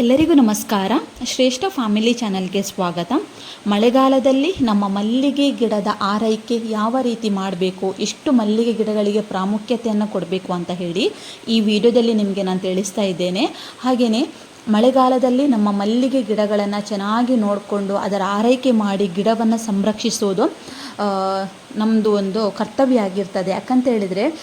ಎಲ್ಲರಿಗೂ ನಮಸ್ಕಾರ. ಶ್ರೇಷ್ಠ ಫ್ಯಾಮಿಲಿ ಚಾನಲ್ಗೆ ಸ್ವಾಗತ. ಮಳೆಗಾಲದಲ್ಲಿ ನಮ್ಮ ಮಲ್ಲಿಗೆ ಗಿಡದ ಆರೈಕೆ ಯಾವ ರೀತಿ ಮಾಡಬೇಕು, ಎಷ್ಟು ಮಲ್ಲಿಗೆ ಗಿಡಗಳಿಗೆ ಪ್ರಾಮುಖ್ಯತೆಯನ್ನು ಕೊಡಬೇಕು ಅಂತ ಹೇಳಿ ಈ ವಿಡಿಯೋದಲ್ಲಿ ನಿಮಗೆ ನಾನು ತಿಳಿಸ್ತಾ ಇದ್ದೇನೆ. ಹಾಗೆಯೇ ಮಳೆಗಾಲದಲ್ಲಿ ನಮ್ಮ ಮಲ್ಲಿಗೆ ಗಿಡಗಳನ್ನು ಚೆನ್ನಾಗಿ ನೋಡಿಕೊಂಡು ಅದರ ಆರೈಕೆ ಮಾಡಿ ಗಿಡವನ್ನು ಸಂರಕ್ಷಿಸೋದು ನಮ್ಮದು ಒಂದು ಕರ್ತವ್ಯ ಆಗಿರ್ತದೆ. ಯಾಕಂತ ಹೇಳಿದರೆ,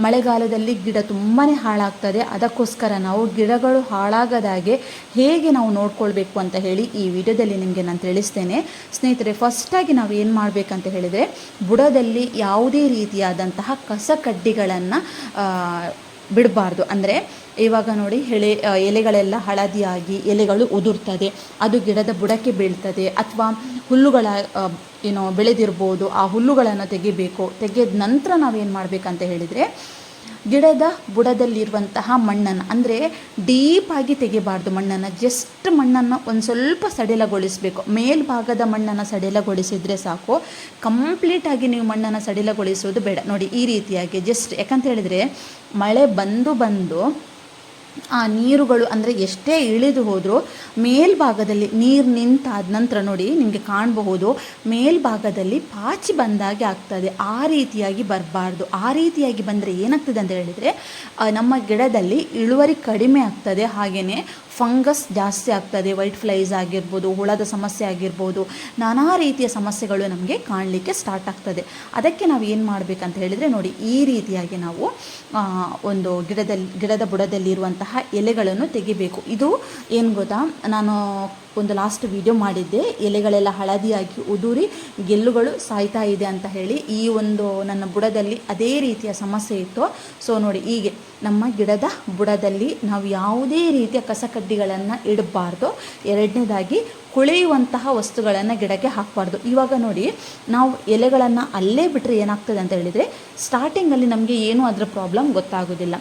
ಮಳೆಗಾಲದಲ್ಲಿ ಗಿಡ ತುಂಬಾ ಹಾಳಾಗ್ತದೆ. ಅದಕ್ಕೋಸ್ಕರ ನಾವು ಗಿಡಗಳು ಹಾಳಾಗದಾಗೆ ಹೇಗೆ ನಾವು ನೋಡ್ಕೊಳ್ಬೇಕು ಅಂತ ಹೇಳಿ ಈ ವಿಡಿಯೋದಲ್ಲಿ ನಿಮಗೆ ನಾನು ತಿಳಿಸ್ತೇನೆ. ಸ್ನೇಹಿತರೆ ಫಸ್ಟಾಗಿ ನಾವು ಏನು ಮಾಡಬೇಕಂತ ಹೇಳಿದರೆ, ಬುಡದಲ್ಲಿ ಯಾವುದೇ ರೀತಿಯಾದಂತಹ ಕಸ ಕಡ್ಡಿಗಳನ್ನು ಬಿಡಬಾರ್ದು. ಅಂದರೆ ಇವಾಗ ನೋಡಿ ಎಳೆ ಎಲೆಗಳೆಲ್ಲ ಹಳದಿಯಾಗಿ ಎಲೆಗಳು ಉದುರ್ತದೆ. ಅದು ಗಿಡದ ಬುಡಕ್ಕೆ ಬೀಳ್ತದೆ. ಅಥವಾ ಹುಲ್ಲುಗಳ ಏನೋ ಬೆಳೆದಿರ್ಬೋದು, ಆ ಹುಲ್ಲುಗಳನ್ನು ತೆಗಿಬೇಕು. ತೆಗೆದ ನಂತರ ನಾವೇನು ಮಾಡಬೇಕಂತ ಹೇಳಿದರೆ ಗಿಡದ ಬುಡದಲ್ಲಿರುವಂತಹ ಮಣ್ಣನ್ನು, ಅಂದರೆ ಡೀಪಾಗಿ ತೆಗಿಬಾರ್ದು ಮಣ್ಣನ್ನು. ಜಸ್ಟ್ ಮಣ್ಣನ್ನು ಒಂದು ಸ್ವಲ್ಪ ಸಡಿಲಗೊಳಿಸಬೇಕು. ಮೇಲ್ಭಾಗದ ಮಣ್ಣನ್ನು ಸಡಿಲಗೊಳಿಸಿದರೆ ಸಾಕು. ಕಂಪ್ಲೀಟಾಗಿ ನೀವು ಮಣ್ಣನ್ನು ಸಡಿಲಗೊಳಿಸೋದು ಬೇಡ. ನೋಡಿ, ಈ ರೀತಿಯಾಗಿ. ಜಸ್ಟ್ ಯಾಕಂತ ಹೇಳಿದರೆ, ಮಳೆ ಬಂದು ಬಂದು ಆ ನೀರುಗಳು ಅಂದರೆ ಎಷ್ಟೇ ಇಳಿದು ಹೋದರೂ ಮೇಲ್ಭಾಗದಲ್ಲಿ ನೀರು ನಿಂತಾದ ನಂತರ ನೋಡಿ ನಿಮಗೆ ಕಾಣಬಹುದು. ಮೇಲ್ಭಾಗದಲ್ಲಿ ಪಾಚಿ ಬಂದಾಗೆ ಆಗ್ತದೆ. ಆ ರೀತಿಯಾಗಿ ಬರಬಾರ್ದು. ಆ ರೀತಿಯಾಗಿ ಬಂದರೆ ಏನಾಗ್ತದೆ ಅಂತ ಹೇಳಿದರೆ ನಮ್ಮ ಗಿಡದಲ್ಲಿ ಇಳುವರಿ ಕಡಿಮೆ ಆಗ್ತದೆ ಹಾಗೆಯೇ ಫಂಗಸ್ ಜಾಸ್ತಿ ಆಗ್ತದೆ, ವೈಟ್ ಫ್ಲೈಸ್ ಆಗಿರ್ಬೋದು, ಹುಳದ ಸಮಸ್ಯೆ ಆಗಿರ್ಬೋದು, ನಾನಾ ರೀತಿಯ ಸಮಸ್ಯೆಗಳು ನಮಗೆ ಕಾಣಲಿಕ್ಕೆ ಸ್ಟಾರ್ಟ್ ಆಗ್ತದೆ. ಅದಕ್ಕೆ ನಾವು ಏನು ಮಾಡಬೇಕಂತ ಹೇಳಿದರೆ ನೋಡಿ, ಈ ರೀತಿಯಾಗಿ ನಾವು ಒಂದು ಗಿಡದಲ್ಲಿ, ಗಿಡದ ಬುಡದಲ್ಲಿರುವಂತಹ ಎಲೆಗಳನ್ನು ತೆಗಿಬೇಕು. ಇದು ಏನು ಗೊತ್ತಾ, ನಾನು ಒಂದು ಲಾಸ್ಟ್ ವಿಡಿಯೋ ಮಾಡಿದ್ದೆ. ಎಲೆಗಳೆಲ್ಲ ಹಳದಿಯಾಗಿ ಉದುರಿ ಗೆಲ್ಲುಗಳು ಸಾಯ್ತಾ ಇದೆ ಅಂತ ಹೇಳಿ, ಈ ಒಂದು ನನ್ನ ಬುಡದಲ್ಲಿ ಅದೇ ರೀತಿಯ ಸಮಸ್ಯೆ ಇತ್ತು. ಸೊ ನೋಡಿ, ಹೀಗೆ ನಮ್ಮ ಗಿಡದ ಬುಡದಲ್ಲಿ ನಾವು ಯಾವುದೇ ರೀತಿಯ ಕಸಕಡ್ಡಿಗಳನ್ನು ಇಡಬಾರ್ದು. ಎರಡನೇದಾಗಿ ಕುಳಿಯುವಂತಹ ವಸ್ತುಗಳನ್ನು ಗಿಡಕ್ಕೆ ಹಾಕಬಾರ್ದು. ಇವಾಗ ನೋಡಿ, ನಾವು ಎಲೆಗಳನ್ನು ಅಲ್ಲೇ ಬಿಟ್ಟರೆ ಏನಾಗ್ತದೆ ಅಂತ ಹೇಳಿದರೆ ಸ್ಟಾರ್ಟಿಂಗಲ್ಲಿ ನಮಗೆ ಏನೂ ಅದರ ಪ್ರಾಬ್ಲಮ್ ಗೊತ್ತಾಗೋದಿಲ್ಲ.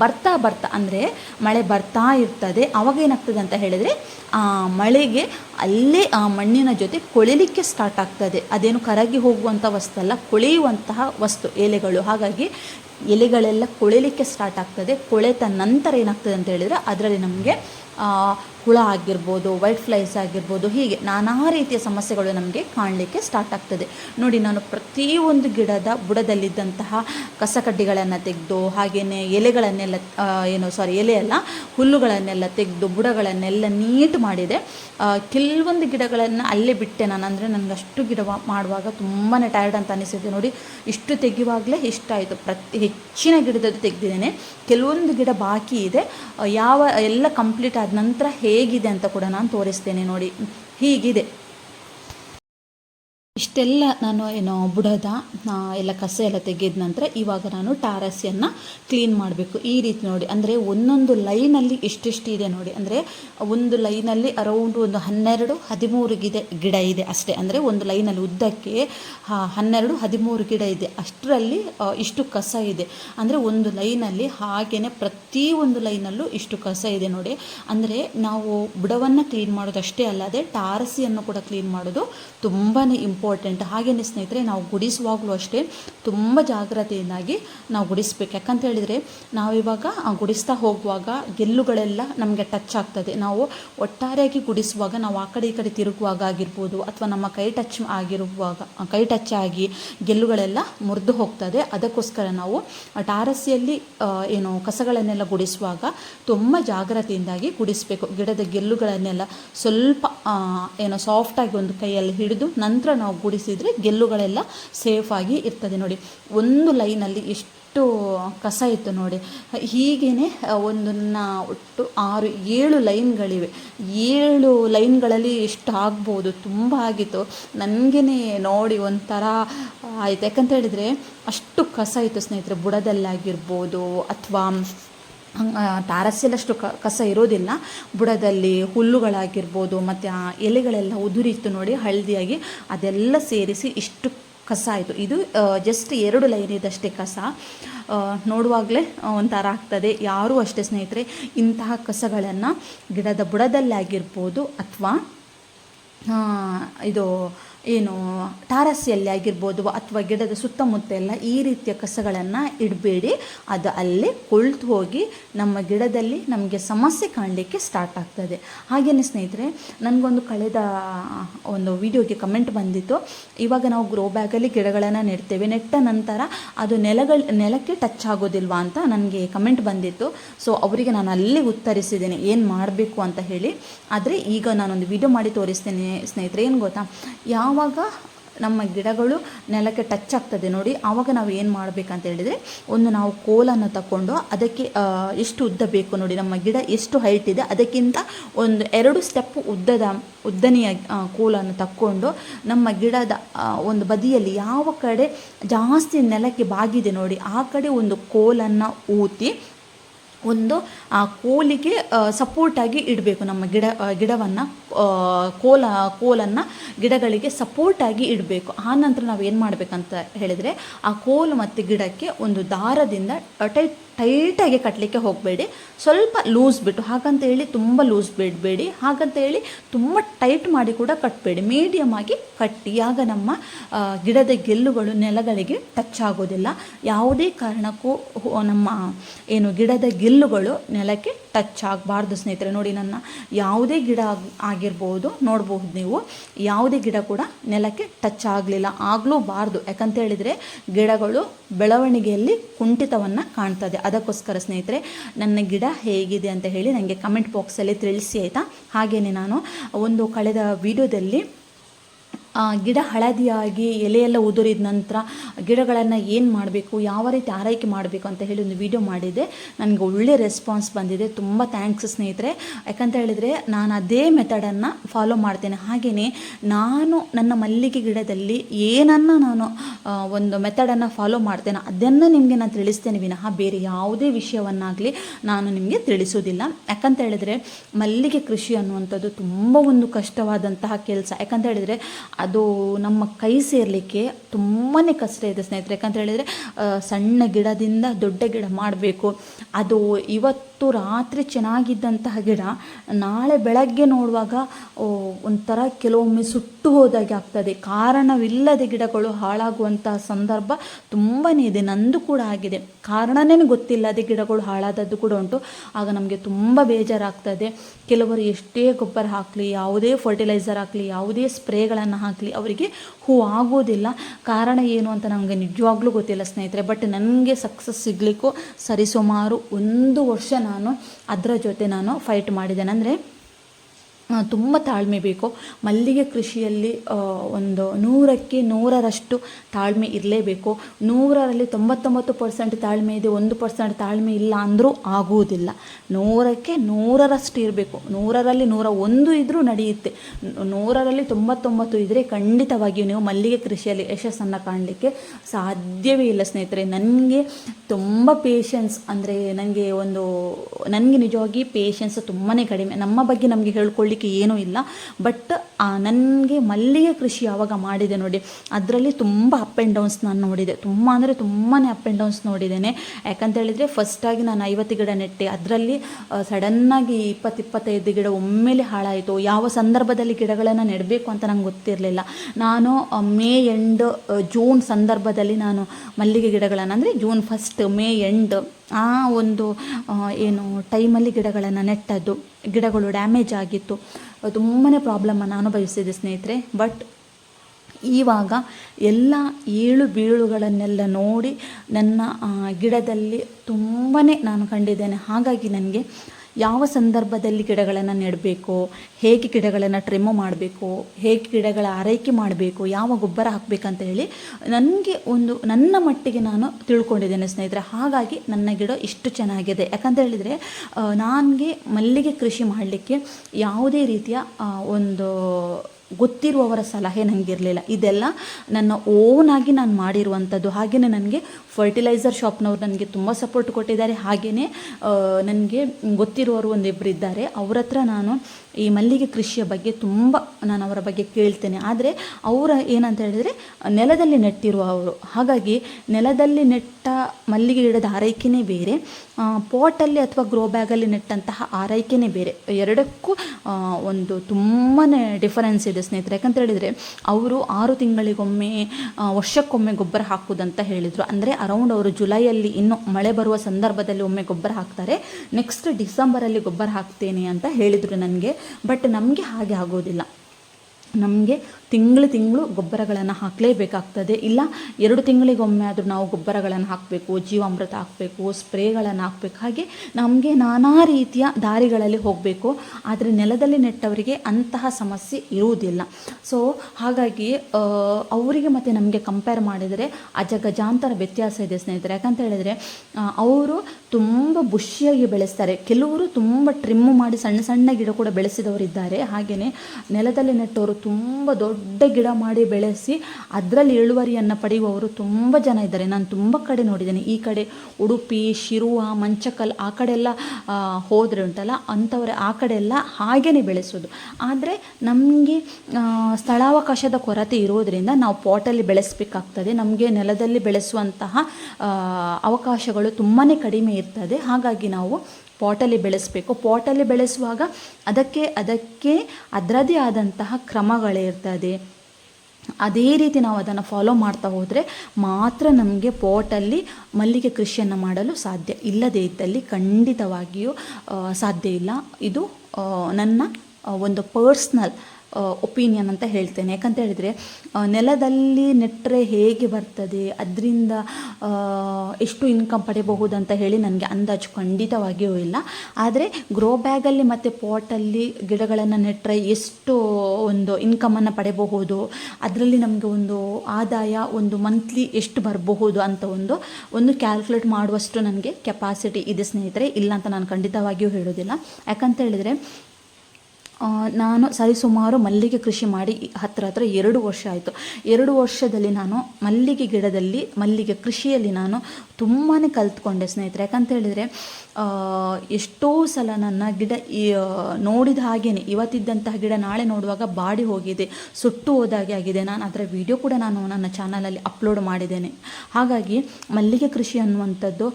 ಬರ್ತಾ ಬರ್ತಾ, ಅಂದರೆ ಮಳೆ ಬರ್ತಾ ಇರ್ತದೆ. ಅವಾಗ ಏನಾಗ್ತದೆ ಅಂತ ಹೇಳಿದರೆ, ಆ ಮಳೆಗೆ ಅಲ್ಲೇ ಆ ಮಣ್ಣಿನ ಜೊತೆ ಕೊಳಿಲಿಕ್ಕೆ ಸ್ಟಾರ್ಟ್ ಆಗ್ತದೆ. ಅದೇನು ಕರಗಿ ಹೋಗುವಂಥ ವಸ್ತು ಅಲ್ಲ, ಕೊಳೆಯುವಂತಹ ವಸ್ತು, ಎಲೆಗಳು. ಹಾಗಾಗಿ ಎಲೆಗಳೆಲ್ಲ ಕೊಳೆಯಲಿಕ್ಕೆ ಸ್ಟಾರ್ಟ್ ಆಗ್ತದೆ ಕೊಳೆತ ನಂತರ ಏನಾಗ್ತದೆ ಅಂತ ಹೇಳಿದರೆ ಅದರಲ್ಲಿ ನಮಗೆ ಹುಳ ಆಗಿರ್ಬೋದು ವೈಟ್ ಫ್ಲೈಸ್ ಆಗಿರ್ಬೋದು, ಹೀಗೆ ನಾನಾ ರೀತಿಯ ಸಮಸ್ಯೆಗಳು ನಮಗೆ ಕಾಣಲಿಕ್ಕೆ ಸ್ಟಾರ್ಟ್ ಆಗ್ತದೆ. ನೋಡಿ, ನಾನು ಪ್ರತಿಯೊಂದು ಗಿಡದ ಬುಡದಲ್ಲಿದ್ದಂತಹ ಕಸಕಡ್ಡಿಗಳನ್ನು ತೆಗೆದು ಹಾಗೆಯೇ ಎಲೆಗಳನ್ನೆಲ್ಲ ಏನು ಸಾರಿ ಎಲೆ ಅಲ್ಲ, ಹುಲ್ಲುಗಳನ್ನೆಲ್ಲ ತೆಗೆದು, ಬುಡಗಳನ್ನೆಲ್ಲ ನೀಟ್ ಮಾಡಿದೆ. ಕೆಲವೊಂದು ಗಿಡಗಳನ್ನು ಅಲ್ಲೇ ಬಿಟ್ಟೆ ನಾನು. ಅಂದರೆ ನನಗೆ ಅಷ್ಟು ಗಿಡ ಮಾಡುವಾಗ ತುಂಬಾ ಟಯರ್ಡ್ ಅಂತ ಅನಿಸಿದೆ ನೋಡಿ, ಇಷ್ಟು ತೆಗೆಯುವಾಗಲೇ ಇಷ್ಟಾಯಿತು. ಪ್ರತಿ ಹೆಚ್ಚಿನ ಗಿಡದದ್ದು ತೆಗೆದಿದ್ದೇನೆ. ಕೆಲವೊಂದು ಗಿಡ ಬಾಕಿ ಇದೆ. ಯಾವ, ಎಲ್ಲ ಕಂಪ್ಲೀಟ್ ಆದ ನಂತರ ಹೇಗಿದೆ ಅಂತ ಕೂಡ ನಾನು ತೋರಿಸ್ತೇನೆ ನೋಡಿ. ಹೀಗಿದೆ. ಇಷ್ಟೆಲ್ಲ ನಾನು ಏನು ಬುಡದ ಎಲ್ಲ ಕಸ ಎಲ್ಲ ತೆಗೆದ ನಂತರ ಇವಾಗ ನಾನು ಟಾರಸಿಯನ್ನು ಕ್ಲೀನ್ ಮಾಡಬೇಕು. ಈ ರೀತಿ ನೋಡಿ, ಅಂದರೆ ಒಂದೊಂದು ಲೈನಲ್ಲಿ ಎಷ್ಟೆಷ್ಟು ಇದೆ ನೋಡಿ. ಅಂದರೆ ಒಂದು ಲೈನಲ್ಲಿ ಅರೌಂಡ್ ಒಂದು ಹನ್ನೆರಡು, ಹದಿಮೂರು ಗಿಡ ಗಿಡ ಇದೆ ಅಷ್ಟೇ. ಅಂದರೆ ಒಂದು ಲೈನಲ್ಲಿ ಉದ್ದಕ್ಕೆ ಹನ್ನೆರಡು, ಹದಿಮೂರು ಗಿಡ ಇದೆ. ಅಷ್ಟರಲ್ಲಿ ಇಷ್ಟು ಕಸ ಇದೆ. ಅಂದರೆ ಒಂದು ಲೈನಲ್ಲಿ ಹಾಗೆಯೇ ಪ್ರತಿ ಒಂದು ಲೈನಲ್ಲೂ ಇಷ್ಟು ಕಸ ಇದೆ ನೋಡಿ. ಅಂದರೆ ನಾವು ಬುಡವನ್ನು ಕ್ಲೀನ್ ಮಾಡೋದು ಅಷ್ಟೇ ಅಲ್ಲದೆ ಟಾರಸಿಯನ್ನು ಕೂಡ ಕ್ಲೀನ್ ಮಾಡೋದು ತುಂಬಾ ಇಂಪಾರ್ಟೆಂಟ್ ಹಾಗೆಯೇ ಸ್ನೇಹಿತರೆ, ನಾವು ಗುಡಿಸುವಾಗಲೂ ಅಷ್ಟೇ ತುಂಬ ಜಾಗ್ರತೆಯಿಂದಾಗಿ ನಾವು ಗುಡಿಸ್ಬೇಕು. ಯಾಕಂತ ಹೇಳಿದರೆ, ನಾವಿವಾಗ ಗುಡಿಸ್ತಾ ಹೋಗುವಾಗ ಗೆಲ್ಲುಗಳೆಲ್ಲ ನಮಗೆ ಟಚ್ ಆಗ್ತದೆ. ನಾವು ಒಟ್ಟಾರೆಯಾಗಿ ಗುಡಿಸುವಾಗ, ನಾವು ಆ ಕಡೆ ಈ ಕಡೆ ತಿರುಗುವಾಗ ಆಗಿರ್ಬೋದು, ಅಥವಾ ನಮ್ಮ ಕೈ ಟಚ್ ಆಗಿರುವಾಗ, ಕೈ ಟಚ್ ಆಗಿ ಗೆಲ್ಲುಗಳೆಲ್ಲ ಮುರಿದು ಹೋಗ್ತದೆ. ಅದಕ್ಕೋಸ್ಕರ ನಾವು ಟಾರಸಿಯಲ್ಲಿ ಏನು ಕಸಗಳನ್ನೆಲ್ಲ ಗುಡಿಸುವಾಗ ತುಂಬ ಜಾಗ್ರತೆಯಿಂದಾಗಿ ಗುಡಿಸಬೇಕು. ಗಿಡದ ಗೆಲ್ಲುಗಳನ್ನೆಲ್ಲ ಸ್ವಲ್ಪ ಏನೋ ಸಾಫ್ಟಾಗಿ ಒಂದು ಕೈಯಲ್ಲಿ ಹಿಡಿದು ನಂತರ ನಾವು ಗುಡಿಸಿದರೆ ಗೆಲ್ಲುಗಳೆಲ್ಲ ಸೇಫಾಗಿ ಇರ್ತದೆ ನೋಡಿ. ಒಂದು ಲೈನಲ್ಲಿ ಎಷ್ಟು ಕಸ ಇತ್ತು ನೋಡಿ. ಹೀಗೇ ಒಂದನ್ನು ಒಟ್ಟು ಆರು, ಏಳು ಲೈನ್ಗಳಿವೆ ಏಳು ಲೈನ್ಗಳಲ್ಲಿ ಎಷ್ಟು ಆಗ್ಬೋದು, ತುಂಬ ಆಗಿತ್ತು. ನನಗೇ ನೋಡಿ ಒಂಥರ ಆಯಿತು. ಯಾಕಂತ ಹೇಳಿದರೆ ಅಷ್ಟು ಕಸ ಇತ್ತು ಸ್ನೇಹಿತರೆ, ಬುಡದಲ್ಲಾಗಿರ್ಬೋದು ಅಥವಾ ತಾರಸಿಯಲ್ಲಷ್ಟು ಕ, ಕಸ ಇರೋದಿಲ್ಲ. ಬುಡದಲ್ಲಿ ಹುಲ್ಲುಗಳಾಗಿರ್ಬೋದು, ಮತ್ತು, ಆ, ಎಲೆಗಳೆಲ್ಲ ಉದುರಿತ್ತು ನೋಡಿ ಹಳದಿಯಾಗಿ ಅದೆಲ್ಲ ಸೇರಿಸಿ ಇಷ್ಟು ಕಸ ಆಯಿತು. ಇದು ಜಸ್ಟ್ ಎರಡು ಲೈನ್ ಇದಷ್ಟೇ ಕಸ. ನೋಡುವಾಗಲೇ ಒಂಥರ ಆಗ್ತದೆ. ಯಾರೂ ಅಷ್ಟೇ ಸ್ನೇಹಿತರೆ, ಇಂತಹ ಕಸಗಳನ್ನು ಗಿಡದ ಬುಡದಲ್ಲಾಗಿರ್ಬೋದು ಅಥವಾ ಇದು ಏನು ಟಾರಸಿಯಲ್ಲಿ ಆಗಿರ್ಬೋದು ಅಥವಾ ಗಿಡದ ಸುತ್ತಮುತ್ತ ಎಲ್ಲ ಈ ರೀತಿಯ ಕಸಗಳನ್ನು ಇಡಬೇಡಿ. ಅದು ಅಲ್ಲಿ ಕೊಳ್ತು ಹೋಗಿ ನಮ್ಮ ಗಿಡದಲ್ಲಿ ನಮಗೆ ಸಮಸ್ಯೆ ಕಾಣಲಿಕ್ಕೆ ಸ್ಟಾರ್ಟ್ ಆಗ್ತದೆ. ಹಾಗೇನೆ ಸ್ನೇಹಿತರೆ, ನನಗೊಂದು ಕಳೆದ ಒಂದು ವಿಡಿಯೋಗೆ ಕಮೆಂಟ್ ಬಂದಿತ್ತು. ಇವಾಗ ನಾವು ಗ್ರೋ ಬ್ಯಾಗಲ್ಲಿ ಗಿಡಗಳನ್ನು ನೆಡ್ತೇವೆ. ನೆಟ್ಟ ನಂತರ ಅದು ನೆಲಗಳ, ನೆಲಕ್ಕೆ ಟಚ್ ಆಗೋದಿಲ್ವಾ ಅಂತ ನನಗೆ ಕಮೆಂಟ್ ಬಂದಿತ್ತು. ಸೊ ಅವರಿಗೆ ನಾನು ಅಲ್ಲಿ ಉತ್ತರಿಸಿದ್ದೇನೆ. ಏನು ಮಾಡಬೇಕು ಅಂತ ಹೇಳಿ. ಆದರೆ ಈಗ ನಾನೊಂದು ವಿಡಿಯೋ ಮಾಡಿ ತೋರಿಸ್ತೇನೆ ಸ್ನೇಹಿತರೆ. ಏನು ಗೊತ್ತಾ? ಯಾವಾಗ ನಮ್ಮ ಗಿಡಗಳು ನೆಲಕ್ಕೆ ಟಚ್ ಆಗ್ತದೆ ನೋಡಿ. ಆವಾಗ ನಾವು ಏನು ಮಾಡಬೇಕಂತ ಹೇಳಿದರೆ, ಒಂದು ನಾವು ಕೋಲನ್ನು ತಗೊಂಡು ಅದಕ್ಕೆ ಎಷ್ಟು ಉದ್ದ ಬೇಕು ನೋಡಿ. ನಮ್ಮ ಗಿಡ ಎಷ್ಟು ಹೈಟ್ ಇದೆ, ಅದಕ್ಕಿಂತ ಒಂದು ಎರಡು ಸ್ಟೆಪ್ ಉದ್ದದ, ಉದ್ದನೆಯ ಕೋಲನ್ನು ತಕ್ಕೊಂಡು ನಮ್ಮ ಗಿಡದ ಒಂದು ಬದಿಯಲ್ಲಿ ಯಾವ ಕಡೆ ಜಾಸ್ತಿ ನೆಲಕ್ಕೆ ಬಾಗಿದೆ ನೋಡಿ, ಆ ಕಡೆ ಒಂದು ಕೋಲನ್ನು ಊತಿ ಒಂದು, ಆ ಕೋಲಿಗೆ ಸಪೋರ್ಟಾಗಿ ಇಡಬೇಕು ನಮ್ಮ ಗಿಡ ಗಿಡವನ್ನು ಕೋಲ, ಕೋಲನ್ನು ಗಿಡಗಳಿಗೆ ಸಪೋರ್ಟಾಗಿ ಇಡಬೇಕು. ಆನಂತರ ನಾವು ಏನು ಮಾಡಬೇಕಂತ ಹೇಳಿದರೆ, ಆ ಕೋಲು ಮತ್ತು ಗಿಡಕ್ಕೆ ಒಂದು ದಾರದಿಂದ ಟೈಟ್ ಟೈಟಾಗಿ ಕಟ್ಟಲಿಕ್ಕೆ ಹೋಗಬೇಡಿ. ಸ್ವಲ್ಪ ಲೂಸ್ ಬಿಟ್ಟು, ಹಾಗಂತ ಹೇಳಿ ತುಂಬ ಲೂಸ್ ಬಿಡಬೇಡಿ. ಹಾಗಂತ ಹೇಳಿ ತುಂಬ ಟೈಟ್ ಮಾಡಿ ಕೂಡ ಕಟ್ಟಬೇಡಿ ಮೀಡಿಯಮ್ ಆಗಿ ಕಟ್ಟಿ, ಆಗ ನಮ್ಮ ಗಿಡದ ಗೆಲ್ಲುಗಳು ನೆಲಗಳಿಗೆ ಟಚ್ ಆಗೋದಿಲ್ಲ. ಯಾವುದೇ ಕಾರಣಕ್ಕೂ ನಮ್ಮ, ಏನು ಗಿಡದ ಗೆಲ್ಲುಗಳು ನೆಲಕ್ಕೆ ಟಚ್ ಆಗಬಾರ್ದು ಸ್ನೇಹಿತರೆ. ನೋಡಿ, ನನ್ನ ಯಾವುದೇ ಗಿಡ ಆಗ್- ಆಗಿರ್ಬೋದು, ನೋಡಬಹುದು ನೀವು, ಯಾವುದೇ ಗಿಡ ಕೂಡ ನೆಲಕ್ಕೆ ಟಚ್ ಆಗಲಿಲ್ಲ. ಆಗಲೂಬಾರ್ದು ಯಾಕಂತ ಹೇಳಿದರೆ, ಗಿಡಗಳು ಬೆಳವಣಿಗೆಯಲ್ಲಿ ಕುಂಠಿತವನ್ನು ಕಾಣ್ತದೆ. ಅದಕ್ಕೋಸ್ಕರ ಸ್ನೇಹಿತರೆ, ನನ್ನ ಗಿಡ ಹೇಗಿದೆ ಅಂತ ಹೇಳಿ ನನಗೆ ಕಮೆಂಟ್ ಬಾಕ್ಸಲ್ಲಿ ತಿಳಿಸಿ, ಆಯಿತಾ? ಹಾಗೆಯೇ ನಾನು, ಒಂದು ಕಳೆದ ವಿಡಿಯೋದಲ್ಲಿ ಗಿಡ ಹಳದಿಯಾಗಿ ಎಲೆಯೆಲ್ಲ ಉದುರಿದ ನಂತರ ಗಿಡಗಳನ್ನು ಏನು ಮಾಡಬೇಕು, ಯಾವ ರೀತಿ ಆರೈಕೆ ಮಾಡಬೇಕು ಅಂತ ಹೇಳಿ ಒಂದು ವಿಡಿಯೋ ಮಾಡಿದೆ. ನನಗೆ ಒಳ್ಳೆ ರೆಸ್ಪಾನ್ಸ್ ಬಂದಿದೆ. ತುಂಬ ಥ್ಯಾಂಕ್ಸ್ ಸ್ನೇಹಿತರೆ. ಯಾಕಂತ ಹೇಳಿದರೆ ನಾನು ಅದೇ ಮೆಥಡನ್ನು ಫಾಲೋ ಮಾಡ್ತೇನೆ. ಹಾಗೆಯೇ ನಾನು ನನ್ನ ಮಲ್ಲಿಗೆ ಗಿಡದಲ್ಲಿ ಏನನ್ನು ನಾನು ಒಂದು ಮೆಥಡನ್ನು ಫಾಲೋ ಮಾಡ್ತೇನೆ ಅದನ್ನು ನಿಮಗೆ ನಾನು ತಿಳಿಸ್ತೇನೆ ವಿನಃ ಬೇರೆ ಯಾವುದೇ ವಿಷಯವನ್ನಾಗಲಿ ನಾನು ನಿಮಗೆ ತಿಳಿಸೋದಿಲ್ಲ. ಯಾಕಂತ ಹೇಳಿದರೆ ಮಲ್ಲಿಗೆ ಕೃಷಿ ಅನ್ನುವಂಥದ್ದು ತುಂಬ ಒಂದು ಕಷ್ಟವಾದಂತಹ ಕೆಲಸ. ಯಾಕಂತ ಹೇಳಿದರೆ ಅದು ನಮ್ಮ ಕೈ ಸೇರಲಿಕ್ಕೆ ತುಂಬಾ ಕಷ್ಟ ಇದೆ ಸ್ನೇಹಿತರೆ. ಯಾಕಂತ ಹೇಳಿದರೆ ಸಣ್ಣ ಗಿಡದಿಂದ ದೊಡ್ಡ ಗಿಡ ಮಾಡಬೇಕು. ಅದು ಇವತ್ತು ರಾತ್ರಿ ಚೆನ್ನಾಗಿದ್ದಂತಹ ಗಿಡ ನಾಳೆ ಬೆಳಗ್ಗೆ ನೋಡುವಾಗ ಒಂಥರ ಕೆಲವೊಮ್ಮೆ ಸುಟ್ಟು ಹೋದಾಗೆ ಆಗ್ತದೆ. ಕಾರಣವಿಲ್ಲದೆ ಗಿಡಗಳು ಹಾಳಾಗುವಂತಹ ಸಂದರ್ಭ ತುಂಬಾ ಇದೆ. ನಂದು ಕೂಡ ಆಗಿದೆ. ಕಾರಣನೇ ಗೊತ್ತಿಲ್ಲದೆ ಗಿಡಗಳು ಹಾಳಾದದ್ದು ಕೂಡ ಉಂಟು. ಆಗ ನಮಗೆ ತುಂಬ ಬೇಜಾರಾಗ್ತದೆ. ಕೆಲವರು ಎಷ್ಟೇ ಗೊಬ್ಬರ ಹಾಕಲಿ, ಯಾವುದೇ ಫರ್ಟಿಲೈಸರ್ ಹಾಕಲಿ, ಯಾವುದೇ ಸ್ಪ್ರೇಗಳನ್ನು ಹಾಕಲಿ, ಅವರಿಗೆ ಹೂ ಆಗೋದಿಲ್ಲ. ಕಾರಣ ಏನು ಅಂತ ನಮಗೆ ನಿಜವಾಗ್ಲೂ ಗೊತ್ತಿಲ್ಲ ಸ್ನೇಹಿತರೆ. ಬಟ್ ನನಗೆ ಸಕ್ಸಸ್ ಸಿಗಲಿಕ್ಕೂ ಸರಿಸುಮಾರು ಒಂದು ವರ್ಷ ನಾನು ಅದರ ಜೊತೆ ನಾನು ಫೈಟ್ ಮಾಡಿದ್ದೇನೆ. ಅಂದರೆ ತುಂಬ ತಾಳ್ಮೆ ಬೇಕು. ಮಲ್ಲಿಗೆ ಕೃಷಿಯಲ್ಲಿ ಒಂದು ನೂರಕ್ಕೆ ನೂರರಷ್ಟು ತಾಳ್ಮೆ ಇರಲೇಬೇಕು. ನೂರರಲ್ಲಿ ತೊಂಬತ್ತೊಂಬತ್ತು ಪರ್ಸೆಂಟ್ ತಾಳ್ಮೆ ಇದೆ, ಒಂದು ಪರ್ಸೆಂಟ್ ತಾಳ್ಮೆ ಇಲ್ಲ ಅಂದರೂ ಆಗುವುದಿಲ್ಲ. ನೂರಕ್ಕೆ ನೂರರಷ್ಟು ಇರಬೇಕು. ನೂರರಲ್ಲಿ ನೂರ ಒಂದು ಇದ್ದರೂ ನಡೆಯುತ್ತೆ. ನೂರರಲ್ಲಿ ತೊಂಬತ್ತೊಂಬತ್ತು ಇದ್ದರೆ ಖಂಡಿತವಾಗಿಯೂ ನೀವು ಮಲ್ಲಿಗೆ ಕೃಷಿಯಲ್ಲಿ ಯಶಸ್ಸನ್ನು ಕಾಣಲಿಕ್ಕೆ ಸಾಧ್ಯವೇ ಇಲ್ಲ ಸ್ನೇಹಿತರೆ. ನನಗೆ ತುಂಬ ಪೇಷನ್ಸ್ ಅಂದರೆ ನನಗೆ ಒಂದು, ನನಗೆ ನಿಜವಾಗಿ ಪೇಷನ್ಸ್ ತುಂಬಾ ಕಡಿಮೆ. ನಮ್ಮ ಬಗ್ಗೆ ನಮಗೆ ಹೇಳ್ಕೊಳ್ಳಿಕ್ಕೆ ಏನೂ ಇಲ್ಲ. ಬಟ್ ನನಗೆ ಮಲ್ಲಿಗೆ ಕೃಷಿ ಯಾವಾಗ ಮಾಡಿದೆ ನೋಡಿ, ಅದರಲ್ಲಿ ತುಂಬ ಅಪ್ ಆ್ಯಂಡ್ ಡೌನ್ಸ್ ನಾನು ನೋಡಿದೆ. ತುಂಬ ಅಂದರೆ ತುಂಬಾ ಅಪ್ ಆ್ಯಂಡ್ ಡೌನ್ಸ್ ನೋಡಿದ್ದೇನೆ. ಯಾಕಂತ ಹೇಳಿದರೆ ಫಸ್ಟಾಗಿ ನಾನು ಐವತ್ತು ಗಿಡ ನೆಟ್ಟೆ. ಅದರಲ್ಲಿ ಸಡನ್ನಾಗಿ ಇಪ್ಪತ್ತು, ಇಪ್ಪತ್ತೈದು ಗಿಡ ಒಮ್ಮೆಲೆ ಹಾಳಾಯಿತು. ಯಾವ ಸಂದರ್ಭದಲ್ಲಿ ಗಿಡಗಳನ್ನು ನೆಡಬೇಕು ಅಂತ ನಂಗೆ ಗೊತ್ತಿರಲಿಲ್ಲ. ನಾನು ಮೇ ಎಂಡ್ ಜೂನ್ ಸಂದರ್ಭದಲ್ಲಿ ನಾನು ಮಲ್ಲಿಗೆ ಗಿಡಗಳನ್ನು, ಅಂದರೆ ಜೂನ್ ಫಸ್ಟ್ ಮೇ ಎಂಡ್ ಆ ಒಂದು ಏನು ಟೈಮಲ್ಲಿ ಗಿಡಗಳನ್ನು ನೆಟ್ಟದ್ದು, ಗಿಡಗಳು ಡ್ಯಾಮೇಜ್ ಆಗಿತ್ತು. ತುಂಬಾ ಪ್ರಾಬ್ಲಮನ್ನು ಅನುಭವಿಸಿದೆ ಸ್ನೇಹಿತರೆ. ಬಟ್ ಇವಾಗ ಎಲ್ಲ ಏಳು ಬೀಳುಗಳನ್ನೆಲ್ಲ ನೋಡಿ ನನ್ನ ಗಿಡದಲ್ಲಿ ತುಂಬಾ ನಾನು ಕಂಡಿದ್ದೇನೆ. ಹಾಗಾಗಿ ನನಗೆ ಯಾವ ಸಂದರ್ಭದಲ್ಲಿ ಗಿಡಗಳನ್ನು ನೆಡಬೇಕು, ಹೇಗೆ ಗಿಡಗಳನ್ನು ಟ್ರಿಮ್ ಮಾಡಬೇಕು, ಹೇಗೆ ಗಿಡಗಳ ಆರೈಕೆ ಮಾಡಬೇಕು, ಯಾವ ಗೊಬ್ಬರ ಹಾಕಬೇಕಂತ ಹೇಳಿ ನನಗೆ ಒಂದು, ನನ್ನ ಮಟ್ಟಿಗೆ ನಾನು ತಿಳ್ಕೊಂಡಿದ್ದೇನೆ ಸ್ನೇಹಿತರೆ. ಹಾಗಾಗಿ ನನ್ನ ಗಿಡ ಇಷ್ಟು ಚೆನ್ನಾಗಿದೆ. ಯಾಕಂತ ಹೇಳಿದರೆ ನನಗೆ ಮಲ್ಲಿಗೆ ಕೃಷಿ ಮಾಡಲಿಕ್ಕೆ ಯಾವುದೇ ರೀತಿಯ ಒಂದು ಗೊತ್ತಿರುವವರ ಸಲಹೆ ನನಗಿರಲಿಲ್ಲ ಇದೆಲ್ಲ ನನ್ನ ಓನಾಗಿ ನಾನು ಮಾಡಿರುವಂಥದ್ದು ಹಾಗೆಯೇ ನನಗೆ ಫರ್ಟಿಲೈಸರ್ ಶಾಪ್ನವ್ರು ನನಗೆ ತುಂಬ ಸಪೋರ್ಟ್ ಕೊಟ್ಟಿದ್ದಾರೆ. ಹಾಗೆಯೇ ನನಗೆ ಗೊತ್ತಿರುವವರು ಒಂದಿಬ್ಬರು ಇದ್ದಾರೆ. ಅವ್ರ ನಾನು ಈ ಮಲ್ಲಿಗೆ ಕೃಷಿಯ ಬಗ್ಗೆ ತುಂಬ ನಾನು ಅವರ ಬಗ್ಗೆ ಕೇಳ್ತೇನೆ. ಆದರೆ ಅವರ ಏನಂತ ಹೇಳಿದರೆ, ನೆಲದಲ್ಲಿ ನೆಟ್ಟಿರುವವರು ಹಾಗಾಗಿ ನೆಲದಲ್ಲಿ ನೆಟ್ಟ ಮಲ್ಲಿಗೆ ಗಿಡದ ಆರೈಕೆನೇ ಬೇರೆ. ಪಾಟಲ್ಲಿ ಅಥವಾ ಗ್ರೋ ಬ್ಯಾಗಲ್ಲಿ ನೆಟ್ಟಂತಹ ಆರೈಕೆನೇ ಬೇರೆ. ಎರಡಕ್ಕೂ ಒಂದು ತುಂಬಾ ಡಿಫರೆನ್ಸ್ ಇದೆ ಸ್ನೇಹಿತರೆ. ಯಾಕಂತ ಹೇಳಿದರೆ, ಅವರು ಆರು ತಿಂಗಳಿಗೊಮ್ಮೆ ವರ್ಷಕ್ಕೊಮ್ಮೆ ಗೊಬ್ಬರ ಹಾಕುವುದಂತ ಹೇಳಿದರು. ಅಂದರೆ ಅರೌಂಡ್ ಅವರು ಜುಲೈಯಲ್ಲಿ ಇನ್ನು ಮಳೆ ಬರುವ ಸಂದರ್ಭದಲ್ಲಿ ಒಮ್ಮೆ ಗೊಬ್ಬರ ಹಾಕ್ತಾರೆ. ನೆಕ್ಸ್ಟ್ ಡಿಸೆಂಬರಲ್ಲಿ ಗೊಬ್ಬರ ಹಾಕ್ತೇನೆ ಅಂತ ಹೇಳಿದರು ನನಗೆ. ಬಟ್ ನಮಗೆ ಹಾಗೆ ಆಗೋದಿಲ್ಲ. ನಮಗೆ ತಿಂಗಳು ತಿಂಗಳು ಗೊಬ್ಬರಗಳನ್ನು ಹಾಕಲೇಬೇಕಾಗ್ತದೆ. ಇಲ್ಲ, ಎರಡು ತಿಂಗಳಿಗೊಮ್ಮೆ ಆದರೂ ನಾವು ಗೊಬ್ಬರಗಳನ್ನು ಹಾಕಬೇಕು, ಜೀವಾಮೃತ ಹಾಕಬೇಕು, ಸ್ಪ್ರೇಗಳನ್ನು ಹಾಕಬೇಕು. ಹಾಗೆ ನಮಗೆ ನಾನಾ ರೀತಿಯ ದಾರಿಗಳಲ್ಲಿ ಹೋಗಬೇಕು. ಆದರೆ ನೆಲದಲ್ಲಿ ನೆಟ್ಟವರಿಗೆ ಅಂತಹ ಸಮಸ್ಯೆ ಇರುವುದಿಲ್ಲ. ಸೊ ಹಾಗಾಗಿ ಅವರಿಗೆ ಮತ್ತು ನಮಗೆ ಕಂಪೇರ್ ಮಾಡಿದರೆ ಅಜಗಜಾಂತರ ವ್ಯತ್ಯಾಸ ಇದೆ ಸ್ನೇಹಿತರೆ. ಯಾಕಂತ ಹೇಳಿದರೆ ಅವರು ತುಂಬ ಬುಷಿಯಾಗಿ ಬೆಳೆಸ್ತಾರೆ. ಕೆಲವರು ತುಂಬ ಟ್ರಿಮ್ ಮಾಡಿ ಸಣ್ಣ ಸಣ್ಣ ಗಿಡ ಕೂಡ ಬೆಳೆಸಿದವರಿದ್ದಾರೆ. ಹಾಗೆಯೇ ನೆಲದಲ್ಲಿ ನೆಟ್ಟವರು ತುಂಬ ದೊಡ್ಡ ಗಿಡ ಮಾಡಿ ಬೆಳೆಸಿ ಅದರಲ್ಲಿ ಇಳುವರಿಯನ್ನು ಪಡೆಯುವವರು ತುಂಬ ಜನ ಇದ್ದಾರೆ. ನಾನು ತುಂಬ ಕಡೆ ನೋಡಿದ್ದೇನೆ. ಈ ಕಡೆ ಉಡುಪಿ ಶಿರುವ ಮಂಚಕಲ್ ಆ ಕಡೆ ಎಲ್ಲ ಹೋದರೆ ಉಂಟಲ್ಲ, ಅಂಥವ್ರೆ ಆ ಕಡೆ ಎಲ್ಲ ಹಾಗೇ ಬೆಳೆಸೋದು. ಆದರೆ ನಮಗೆ ಸ್ಥಳಾವಕಾಶದ ಕೊರತೆ ಇರೋದರಿಂದ ನಾವು ಪಾಟಲ್ಲಿ ಬೆಳೆಸಬೇಕಾಗ್ತದೆ. ನಮಗೆ ನೆಲದಲ್ಲಿ ಬೆಳೆಸುವಂತಹ ಅವಕಾಶಗಳು ತುಂಬಾ ಕಡಿಮೆ ಇರ್ತದೆ. ಹಾಗಾಗಿ ನಾವು ಪಾಟಲ್ಲಿ ಬೆಳೆಸಬೇಕು. ಪಾಟಲ್ಲಿ ಬೆಳೆಸುವಾಗ ಅದಕ್ಕೆ ಅದಕ್ಕೆ ಅದರದೇ ಆದಂತಹ ಕ್ರಮಗಳೇ ಇರ್ತದೆ. ಅದೇ ರೀತಿ ನಾವು ಅದನ್ನು ಫಾಲೋ ಮಾಡ್ತಾ ಹೋದರೆ ಮಾತ್ರ ನಮಗೆ ಪಾಟಲ್ಲಿ ಮಲ್ಲಿಗೆ ಕೃಷಿಯನ್ನು ಮಾಡಲು ಸಾಧ್ಯ. ಇಲ್ಲದೇ ಇದ್ದಲ್ಲಿ ಖಂಡಿತವಾಗಿಯೂ ಸಾಧ್ಯ ಇಲ್ಲ. ಇದು ನನ್ನ ಒಂದು ಪರ್ಸ್ನಲ್ ಒಪಿನಿಯನ್ ಅಂತ ಹೇಳ್ತೇನೆ. ಯಾಕಂತ ಹೇಳಿದರೆ ನೆಲದಲ್ಲಿ ನೆಟ್ಟರೆ ಹೇಗೆ ಬರ್ತದೆ, ಅದರಿಂದ ಎಷ್ಟು ಇನ್ಕಮ್ ಪಡೆಯಬಹುದು ಅಂತ ಹೇಳಿ ನನಗೆ ಅಂದಾಜು ಖಂಡಿತವಾಗಿಯೂ ಇಲ್ಲ. ಆದರೆ ಗ್ರೋ ಬ್ಯಾಗಲ್ಲಿ ಮತ್ತು ಪಾಟಲ್ಲಿ ಗಿಡಗಳನ್ನು ನೆಟ್ಟರೆ ಎಷ್ಟು ಒಂದು ಇನ್ಕಮನ್ನು ಪಡೆಯಬಹುದು, ಅದರಲ್ಲಿ ನಮಗೆ ಒಂದು ಆದಾಯ ಒಂದು ಮಂತ್ಲಿ ಎಷ್ಟು ಬರಬಹುದು ಅಂತ ಒಂದು ಒಂದು ಕ್ಯಾಲ್ಕುಲೇಟ್ ಮಾಡುವಷ್ಟು ನನಗೆ ಕೆಪಾಸಿಟಿ ಇದೆ ಸ್ನೇಹಿತರೆ. ಇಲ್ಲ ಅಂತ ನಾನು ಖಂಡಿತವಾಗಿಯೂ ಹೇಳೋದಿಲ್ಲ ಯಾಕಂತ ಹೇಳಿದರೆ ನಾನು ಸರಿಸುಮಾರು ಮಲ್ಲಿಗೆ ಕೃಷಿ ಮಾಡಿ ಹತ್ತಿರ ಹತ್ರ ಎರಡು ವರ್ಷ ಆಯಿತು. ಎರಡು ವರ್ಷದಲ್ಲಿ ನಾನು ಮಲ್ಲಿಗೆ ಗಿಡದಲ್ಲಿ, ಮಲ್ಲಿಗೆ ಕೃಷಿಯಲ್ಲಿ ನಾನು ತುಂಬಾ ಕಲ್ತ್ಕೊಂಡೆ ಸ್ನೇಹಿತರೆ. ಯಾಕಂತ ಹೇಳಿದರೆ ಎಷ್ಟೋ ಸಲ ನನ್ನ ಗಿಡ ನೋಡಿದ ಹಾಗೇನೆ, ಇವತ್ತಿದ್ದಂತಹ ಗಿಡ ನಾಳೆ ನೋಡುವಾಗ ಬಾಡಿ ಹೋಗಿದೆ, ಸುಟ್ಟು ಹೋದಾಗೆ ಆಗಿದೆ. ನಾನು ಅದರ ವಿಡಿಯೋ ಕೂಡ ನಾನು ನನ್ನ ಚಾನಲಲ್ಲಿ ಅಪ್ಲೋಡ್ ಮಾಡಿದ್ದೇನೆ. ಹಾಗಾಗಿ ಮಲ್ಲಿಗೆ ಕೃಷಿ ಅನ್ನುವಂಥದ್ದು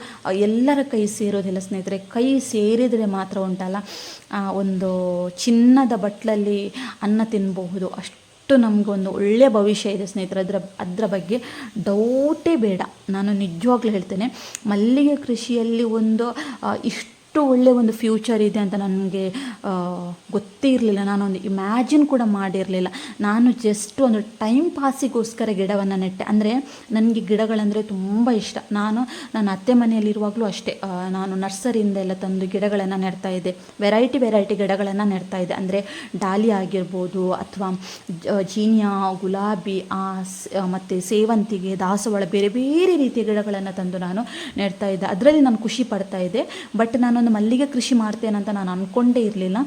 ಎಲ್ಲರ ಕೈ ಸೇರೋದಿಲ್ಲ ಸ್ನೇಹಿತರೆ. ಕೈ ಸೇರಿದರೆ ಮಾತ್ರ ಉಂಟಲ್ಲ ಒಂದು ಚಿನ್ನದ ಬಟ್ಲಲ್ಲಿ ಅನ್ನ ತಿನ್ನಬಹುದು ಅಷ್ಟು ನಮಗೊಂದು ಒಳ್ಳೆಯ ಭವಿಷ್ಯ ಇದೆ ಸ್ನೇಹಿತರೆ. ಅದರ ಅದರ ಬಗ್ಗೆ ಡೌಟೇ ಬೇಡ. ನಾನು ನಿಜವಾಗ್ಲೂ ಹೇಳ್ತೇನೆ. ಮಲ್ಲಿಗೆ ಕೃಷಿಯಲ್ಲಿ ಒಂದು ಆ, ಇಷ್ಟು ಒಳ್ಳೆಯ ಒಂದು ಫ್ಯೂಚರ್ ಇದೆ ಅಂತ ನನಗೆ ಗೊತ್ತೇ ಇರಲಿಲ್ಲ. ನಾನೊಂದು ಇಮ್ಯಾಜಿನ್ ಕೂಡ ಮಾಡಿರಲಿಲ್ಲ. ನಾನು ಜಸ್ಟ್ ಒಂದು ಟೈಮ್ ಪಾಸಿಗೋಸ್ಕರ ಗಿಡವನ್ನು ನೆಟ್ಟೆ. ಅಂದರೆ ನನಗೆ ಗಿಡಗಳಂದರೆ ತುಂಬ ಇಷ್ಟ. ನಾನು, ನನ್ನ ಅತ್ತೆ ಮನೆಯಲ್ಲಿರುವಾಗಲೂ ಅಷ್ಟೇ. ನಾನು ನರ್ಸರಿಯಿಂದ ಎಲ್ಲ ತಂದು ಗಿಡಗಳನ್ನು ನೆಡ್ತಾ ಇದ್ದೆ. ವೆರೈಟಿ ವೆರೈಟಿ ಗಿಡಗಳನ್ನು ನೆಡ್ತಾ ಇದ್ದೆ. ಅಂದರೆ ಡಾಲಿ ಆಗಿರ್ಬೋದು ಅಥವಾ ಜೀನಿಯಾ, ಗುಲಾಬಿ ಆ ಸ್- ಮತ್ತು ಸೇವಂತಿಗೆ, ದಾಸವಾಳ, ಬೇರೆ ಬೇರೆ ರೀತಿಯ ಗಿಡಗಳನ್ನು ತಂದು ನಾನು ನೆಡ್ತಾ ಇದ್ದೆ. ಅದರಲ್ಲಿ ನಾನು ಖುಷಿ ಪಡ್ತಾ ಇದ್ದೆ. ಬಟ್ ನಾನೊಂದು ಮಲ್ಲಿಗೆ ಕೃಷಿ ಮಾಡ್ತೇನೆ ಅಂತ ನಾನು ಅಂದ್ಕೊಂಡೇ ಇರಲಿಲ್ಲ.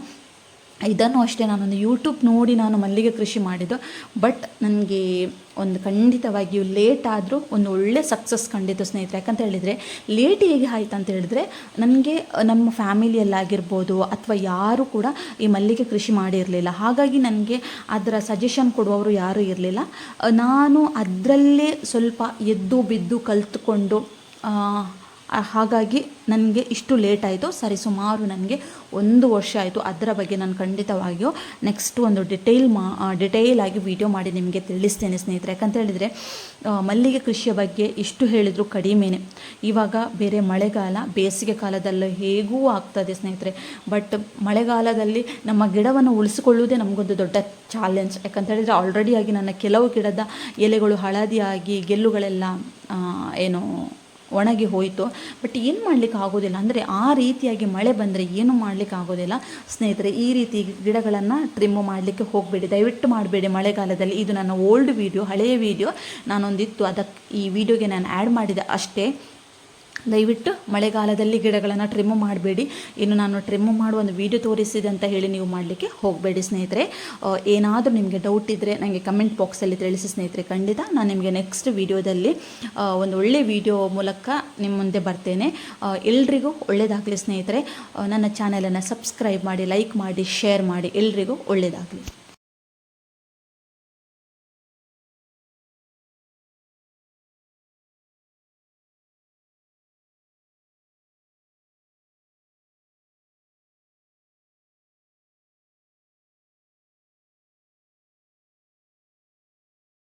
ಇದನ್ನು ಅಷ್ಟೇ ನಾನೊಂದು ಯೂಟ್ಯೂಬ್ ನೋಡಿ ನಾನು ಮಲ್ಲಿಗೆ ಕೃಷಿ ಮಾಡಿದ್ದು. ಬಟ್ ನನಗೆ ಒಂದು ಖಂಡಿತವಾಗಿಯೂ ಲೇಟ್ ಆದರೂ ಒಂದು ಒಳ್ಳೆ ಸಕ್ಸಸ್ ಕಂಡಿದ್ದು ಸ್ನೇಹಿತರೆ. ಯಾಕಂತ ಹೇಳಿದರೆ ಲೇಟ್ ಹೇಗೆ ಆಯ್ತು ಅಂತ ಹೇಳಿದ್ರೆ, ನನಗೆ ನಮ್ಮ ಫ್ಯಾಮಿಲಿಯಲ್ಲಾಗಿರ್ಬೋದು ಅಥವಾ ಯಾರು ಕೂಡ ಈ ಮಲ್ಲಿಗೆ ಕೃಷಿ ಮಾಡಿರಲಿಲ್ಲ. ಹಾಗಾಗಿ ನನಗೆ ಅದರ ಸಜೆಷನ್ ಕೊಡುವವರು ಯಾರೂ ಇರಲಿಲ್ಲ. ನಾನು ಅದರಲ್ಲೇ ಸ್ವಲ್ಪ ಎದ್ದು ಬಿದ್ದು ಕಲಿತುಕೊಂಡು ಹಾಗಾಗಿ ನನಗೆ ಇಷ್ಟು ಲೇಟ್ ಆಯಿತು. ಸರಿ, ಸುಮಾರು ನನಗೆ ಒಂದು ವರ್ಷ ಆಯಿತು. ಅದರ ಬಗ್ಗೆ ನಾನು ಖಂಡಿತವಾಗಿಯೂ ನೆಕ್ಸ್ಟ್ ಒಂದು ಡಿಟೇಲ್ ಮಾ ಡಿಟೇಲ್ ಆಗಿ ವಿಡಿಯೋ ಮಾಡಿ ನಿಮಗೆ ತಿಳಿಸ್ತೇನೆ ಸ್ನೇಹಿತರೆ. ಯಾಕಂತ ಹೇಳಿದರೆ ಮಲ್ಲಿಗೆ ಕೃಷಿಯ ಬಗ್ಗೆ ಇಷ್ಟು ಹೇಳಿದರೂ ಕಡಿಮೆನೆ. ಇವಾಗ ಬೇರೆ ಮಳೆಗಾಲ, ಬೇಸಿಗೆ ಕಾಲದಲ್ಲೂ ಹೇಗೂ ಆಗ್ತದೆ ಸ್ನೇಹಿತರೆ. ಬಟ್ ಮಳೆಗಾಲದಲ್ಲಿ ನಮ್ಮ ಗಿಡವನ್ನು ಉಳಿಸಿಕೊಳ್ಳುವುದೇ ನಮಗೊಂದು ದೊಡ್ಡ ಚಾಲೆಂಜ್ ಯಾಕಂತ ಹೇಳಿದರೆ ಆಲ್ರೆಡಿಯಾಗಿ ನನ್ನ ಕೆಲವು ಗಿಡದ ಎಲೆಗಳು ಹಳದಿಯಾಗಿ, ಗೆಲ್ಲುಗಳೆಲ್ಲ ಏನು ಒಣಗಿ ಹೋಯಿತು. ಬಟ್ ಏನು ಮಾಡಲಿಕ್ಕೆ ಆಗೋದಿಲ್ಲ? ಅಂದರೆ ಆ ರೀತಿಯಾಗಿ ಮಳೆ ಬಂದರೆ ಏನು ಮಾಡಲಿಕ್ಕೆ ಆಗೋದಿಲ್ಲ? ಸ್ನೇಹಿತರೆ, ಈ ರೀತಿ ಗಿಡಗಳನ್ನು ಟ್ರಿಮ್ ಮಾಡಲಿಕ್ಕೆ ಹೋಗಬೇಡಿ. ದಯವಿಟ್ಟು ಮಾಡಬೇಡಿ ಮಳೆಗಾಲದಲ್ಲಿ. ಇದು ನನ್ನ ಓಲ್ಡ್ ವೀಡಿಯೋ ಹಳೆಯ ವೀಡಿಯೋ ನಾನೊಂದಿತ್ತು. ಅದಕ್ಕೆ ಈ ವಿಡಿಯೋಗೆ ನಾನು ಆ್ಯಡ್ ಮಾಡಿದೆ ಅಷ್ಟೇ. ದಯವಿಟ್ಟು ಮಳೆಗಾಲದಲ್ಲಿ ಗಿಡಗಳನ್ನು ಟ್ರಿಮ್ ಮಾಡಬೇಡಿ. ಇನ್ನು ನಾನು ಟ್ರಿಮ್ ಮಾಡುವ ಒಂದು ವೀಡಿಯೋ ತೋರಿಸಿದೆ ಅಂತ ಹೇಳಿ ನೀವು ಮಾಡಲಿಕ್ಕೆ ಹೋಗಬೇಡಿ ಸ್ನೇಹಿತರೆ. ಏನಾದರೂ ನಿಮಗೆ ಡೌಟ್ ಇದ್ದರೆ ನನಗೆ ಕಮೆಂಟ್ ಬಾಕ್ಸಲ್ಲಿ ತಿಳಿಸಿ ಸ್ನೇಹಿತರೆ. ಖಂಡಿತ ನಾನು ನಿಮಗೆ ನೆಕ್ಸ್ಟ್ ವಿಡಿಯೋದಲ್ಲಿ ಒಂದು ಒಳ್ಳೆ ವೀಡಿಯೋ ಮೂಲಕ ನಿಮ್ಮ ಮುಂದೆ ಬರ್ತೇನೆ. ಎಲ್ರಿಗೂ ಒಳ್ಳೆಯದಾಗಲಿ ಸ್ನೇಹಿತರೆ. ನನ್ನ ಚಾನಲನ್ನು ಸಬ್ಸ್ಕ್ರೈಬ್ ಮಾಡಿ ಲೈಕ್ ಮಾಡಿ ಶೇರ್ ಮಾಡಿ. ಎಲ್ರಿಗೂ ಒಳ್ಳೆಯದಾಗಲಿ